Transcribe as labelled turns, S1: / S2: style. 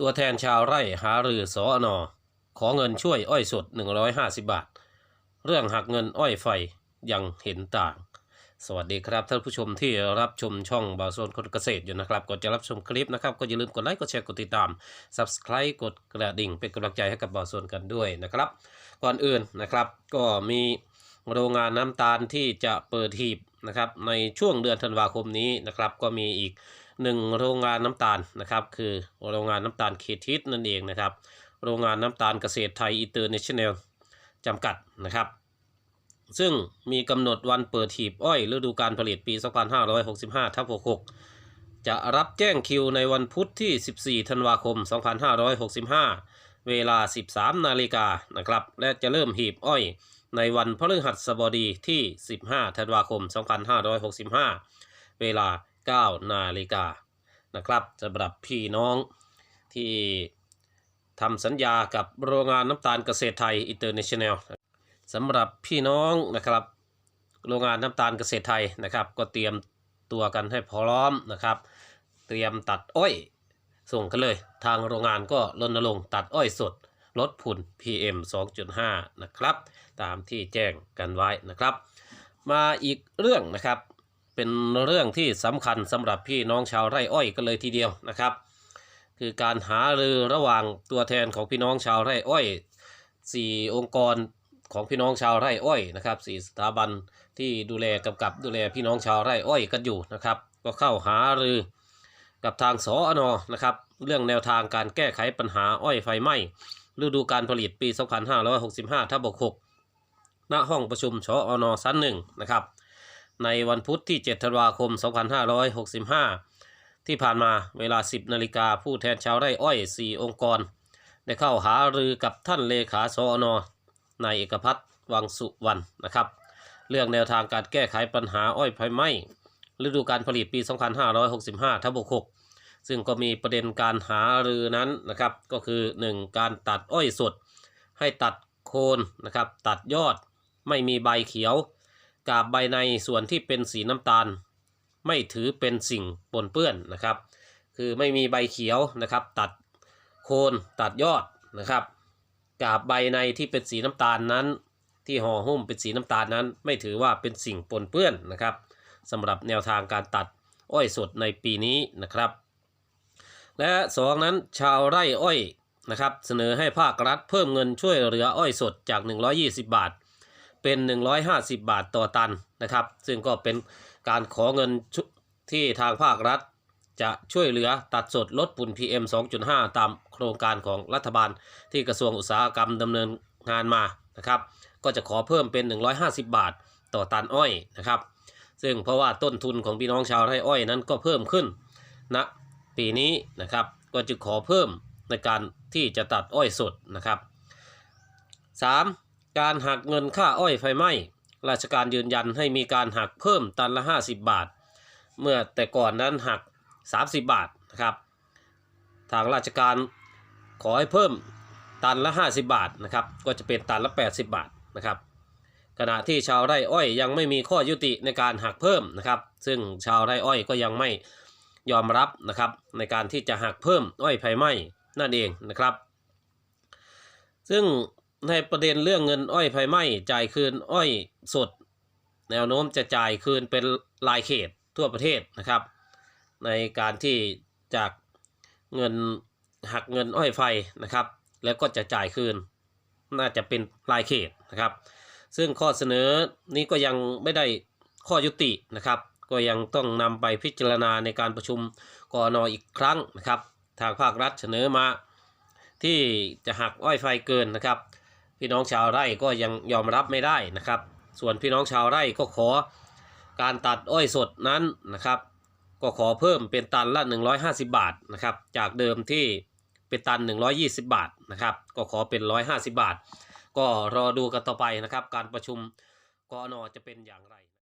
S1: ตัวแทนชาวไร่หารือสอนอขอเงินช่วยอ้อยสด 150 บาท เรื่องหักเงินอ้อยไฟยังเห็นต่าง สวัสดีครับท่านผู้ชมที่รับชมช่องบาโซนคนเกษตรอยู่นะครับก่อนจะรับชมคลิปนะครับก็อย่าลืมกดไลค์กดแชร์กดติดตาม Subscribe กดกระดิ่งเป็นกำลังใจให้กับบาโซนกันด้วยนะครับ ก่อนอื่นนะครับก็มีโรงงานน้ำตาลที่จะเปิดหีบนะครับในช่วงเดือนธันวาคมนี้นะครับก็มีอีก หนึ่งโรงงานน้ำตาลนะครับคือโรงงานน้ำตาลเคทิสนั่นเองนะครับ โรงงานน้ำตาลเกษตรไทยอินเตอร์เนชั่นแนลจำกัดนะครับ ซึ่งมีกำหนดวันเปิดหีบอ้อยฤดูการผลิตปี 2565ทับ66 จะรับแจ้งคิวในวันพุธที่ 14 ธันวาคม 2565 เวลา 13 นาฬิกานะครับ และจะเริ่มหีบอ้อยในวันพฤหัสบดีที่ 15 ธันวาคม 2565 เวลา 9 นาฬิกานะครับสำหรับพี่น้องที่ทำสัญญากับโรงงานน้ำตาลเกษตรไทยอินเตอร์เนชั่นแนลสำหรับพี่น้องนะครับโรงงานน้ำตาลเกษตรไทยนะครับ ก็เตรียมตัวกันให้พร้อมนะครับ เตรียมตัดอ้อยส่งกันเลย ทางโรงงานก็รณรงค์ตัดอ้อยสดลดฝุ่น PM 2.5 นะครับ ตามที่แจ้งกันไว้นะครับ มาอีกเรื่องนะครับ เป็นเรื่องที่สำคัญสำหรับพี่น้องชาวไร่อ้อยกันเลยทีเดียวนะครับ คือการหารือระหว่างตัวแทนของพี่น้องชาวไร่อ้อย 4 องค์กรของพี่น้องชาวไร่อ้อยนะครับสี่สถาบันที่ดูแลกำกับดูแลพี่น้องชาวไร่อ้อยกันอยู่นะครับ ก็เข้าหารือกับทางสอนอนะครับเรื่องแนวทางการแก้ไขปัญหาอ้อยไฟไหม้ฤดูการผลิตปี 2565ทับ6ณห้องประชุมชออนชั้นหนึ่งนะครับ ในวันพุธที่ 7 ธันวาคม 2565 ที่ผ่านมาเวลา 10 นาฬิกาผู้แทนชาวไร่อ้อย 4 องค์กร ได้เข้าหารือกับท่านเลขาสอนนายเอกพัฒน์วังสุวรรณนะครับ เรื่องแนวทางการแก้ไขปัญหาอ้อยไฟไหม้ฤดูการผลิตปี 2565ทับ6ซึ่งก็มีประเด็นการหารือนั้นนะครับ ก็คือ 1. การตัดอ้อยสด ให้ตัดโคนนะครับ ตัดยอด ไม่มีใบเขียว กาบใบในส่วนที่เป็นสีน้ำตาล ไม่ถือเป็นสิ่งปนเปื้อนนะครับ คือไม่มีใบเขียวนะครับ ตัดโคนตัดยอดนะครับกาบใบในที่เป็นสีน้ำตาลนั้น ที่ห่อหุ้มเป็นสีน้ำตาลนั้น ไม่ถือว่าเป็นสิ่งปนเปื้อนนะครับสำหรับแนวทางการตัดอ้อยสดในปีนี้นะครับ และสองนั้นชาวไร่อ้อยนะครับเสนอให้ภาครัฐเพิ่มเงินช่วยเหลืออ้อยสดจาก 120 บาท เป็น 150 บาทต่อตันนะครับ ซึ่งก็เป็นการขอเงินที่ทางภาครัฐ จะช่วยเหลือตัดสดลดฝุ่น PM 2.5 ตามโครงการของรัฐบาลที่กระทรวงอุตสาหกรรมดำเนินงานมานะครับ ก็จะขอเพิ่มเป็น 150 บาทต่อตันอ้อยนะครับ ซึ่งเพราะว่าต้นทุนของพี่น้องชาวไร่อ้อยนั้นก็เพิ่มขึ้นณนะปีนี้นะครับ ก็จะขอเพิ่มในการที่จะตัดอ้อยสดนะครับ 3. การหักเงินค่าอ้อยไฟไหม้ราชการยืนยันให้มีการหักเพิ่มตันละ 50 บาท เมื่อแต่ก่อนนั้นหัก 30 บาทนะครับทางราชการขอให้เพิ่มตันละ 50 บาทนะครับก็จะเป็นตันละ 80 บาทนะครับขณะที่ชาวไร่อ้อยยังไม่มีข้อยุติในการหักเพิ่มนะครับ ซึ่งชาวไร่อ้อยก็ยังไม่ยอมรับนะครับในการที่จะหักเพิ่มอ้อยไฟไหม้นั่นเองนะครับ ซึ่ง ในประเด็นเรื่องเงินอ้อยไฟไหม้จ่ายคืนอ้อยสด แนวโน้มจะจ่ายคืนเป็นรายเขตทั่วประเทศนะครับ ในการที่จากเงินหักเงินอ้อยไฟนะครับ แล้วก็จะจ่ายคืน น่าจะเป็นรายเขตนะครับ ซึ่งข้อเสนอนี้ก็ยังไม่ได้ข้อยุตินะครับ ก็ยังต้องนำไปพิจารณาในการประชุมกอนออีกครั้งนะครับ ทางภาครัฐเสนอมาที่จะหักอ้อยไฟเกินนะครับ พี่น้องชาวไร่ก็ยังยอมรับไม่ได้นะครับ ส่วนพี่น้องชาวไร่ก็ขอการตัดอ้อยสดนั้นนะครับ ก็ขอเพิ่มเป็นตันละ 150 บาทนะครับ จากเดิมที่เป็นตัน 120 บาทนะครับ ก็ขอเป็น 150 บาท ก็รอดูกันต่อไปนะครับ การประชุมกอนอจะเป็นอย่างไร